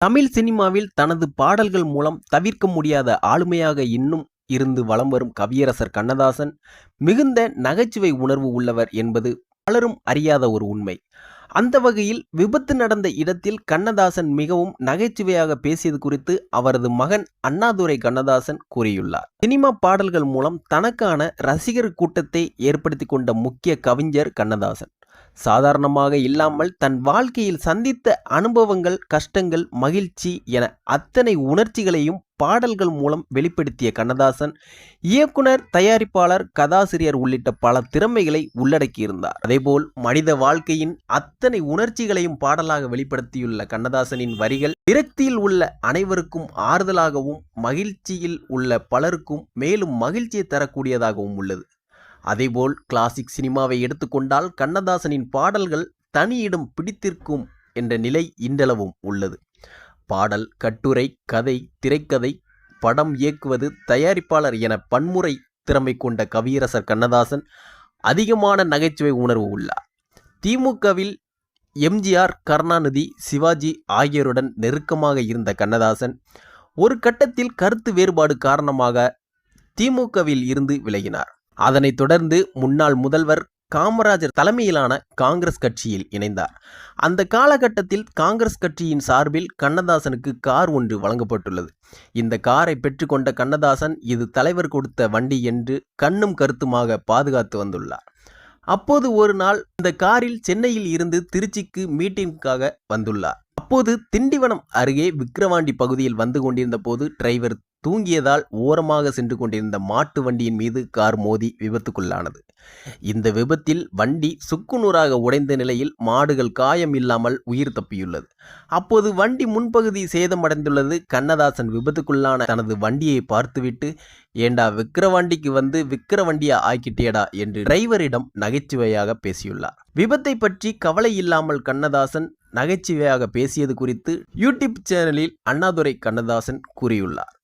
தமிழ் சினிமாவில் தனது பாடல்கள் மூலம் தவிர்க்க முடியாத ஆளுமையாக இன்னும் இருந்து வலம் வரும் கவியரசர் கண்ணதாசன் மிகுந்த நகைச்சுவை உணர்வு உள்ளவர் என்பது பலரும் அறியாத ஒரு உண்மை. அந்த வகையில் விபத்து நடந்த இடத்தில் கண்ணதாசன் மிகவும் நகைச்சுவையாக பேசியது குறித்து அவரது மகன் அண்ணாதுரை கண்ணதாசன் கூறியுள்ளார். சினிமா பாடல்கள் மூலம் தனக்கான ரசிகர் கூட்டத்தை ஏற்படுத்தி கொண்ட முக்கிய கவிஞர் கண்ணதாசன். சாதாரணமாக இல்லாமல் தன் வாழ்க்கையில் சந்தித்த அனுபவங்கள் கஷ்டங்கள் மகிழ்ச்சி என அத்தனை உணர்ச்சிகளையும் பாடல்கள் மூலம் வெளிப்படுத்திய கண்ணதாசன் இயக்குனர் தயாரிப்பாளர் கதாசிரியர் உள்ளிட்ட பல திறமைகளை உள்ளடக்கியிருந்தார். அதேபோல் மனித வாழ்க்கையின் அத்தனை உணர்ச்சிகளையும் பாடலாக வெளிப்படுத்தியுள்ள கண்ணதாசனின் வரிகள் விரக்தியில் உள்ள அனைவருக்கும் ஆறுதலாகவும் மகிழ்ச்சியில் உள்ள பலருக்கும் மேலும் மகிழ்ச்சியை தரக்கூடியதாகவும் உள்ளது. அதேபோல் கிளாசிக் சினிமாவை எடுத்துக்கொண்டால் கண்ணதாசனின் பாடல்கள் தனியிடம் பிடித்திருக்கும் என்ற நிலை இன்றளவும் உள்ளது. பாடல் கட்டுரை கதை திரைக்கதை படம் இயக்குவது தயாரிப்பாளர் என பன்முறை திறமை கொண்ட கவியரசர் கண்ணதாசன் அதிகமான நகைச்சுவை உணர்வு உள்ளார். திமுகவில் எம்ஜிஆர் கருணாநிதி சிவாஜி ஆகியோருடன் நெருக்கமாக இருந்த கண்ணதாசன் ஒரு கட்டத்தில் கருத்து வேறுபாடு காரணமாக திமுகவில் இருந்து விலகினார். அதனைத் தொடர்ந்து முன்னாள் முதல்வர் காமராஜர் தலைமையிலான காங்கிரஸ் கட்சியில் இணைந்தார். அந்த காலகட்டத்தில் காங்கிரஸ் கட்சியின் சார்பில் கண்ணதாசனுக்கு கார் ஒன்று வழங்கப்பட்டுள்ளது. இந்த காரை பெற்றுக்கொண்ட கண்ணதாசன் இது தலைவர் கொடுத்த வண்டி என்று கண்ணும் கருத்துமாக பாதுகாத்து வந்துள்ளார். அப்போது ஒரு நாள் இந்த காரில் சென்னையில் இருந்து திருச்சிக்கு மீட்டிங்காக வந்துள்ளார். அப்போது திண்டிவனம் அருகே விக்கிரவாண்டி பகுதியில் வந்து கொண்டிருந்த போது டிரைவர் தூங்கியதால் ஓரமாக சென்று கொண்டிருந்த மாட்டு வண்டியின் மீது கார் மோதி விபத்துக்குள்ளானது. இந்த விபத்தில் வண்டி சுக்குநூறாக உடைந்த நிலையில் மாடுகள் காயம் இல்லாமல் உயிர் தப்பியுள்ளது. அப்போது வண்டி முன்பகுதி சேதமடைந்துள்ளது. கண்ணதாசன் விபத்துக்குள்ளான தனது வண்டியை பார்த்துவிட்டு ஏண்டா விக்கிரவாண்டிக்கு வந்து விக்கிரவண்டியா ஆக்கிட்டேடா என்று டிரைவரிடம் நகைச்சுவையாக பேசியுள்ளார். விபத்தை பற்றி கவலை இல்லாமல் கண்ணதாசன் நகைச்சுவையாக பேசியது குறித்து யூடியூப் சேனலில் அண்ணாதுரை கண்ணதாசன் கூறியுள்ளார்.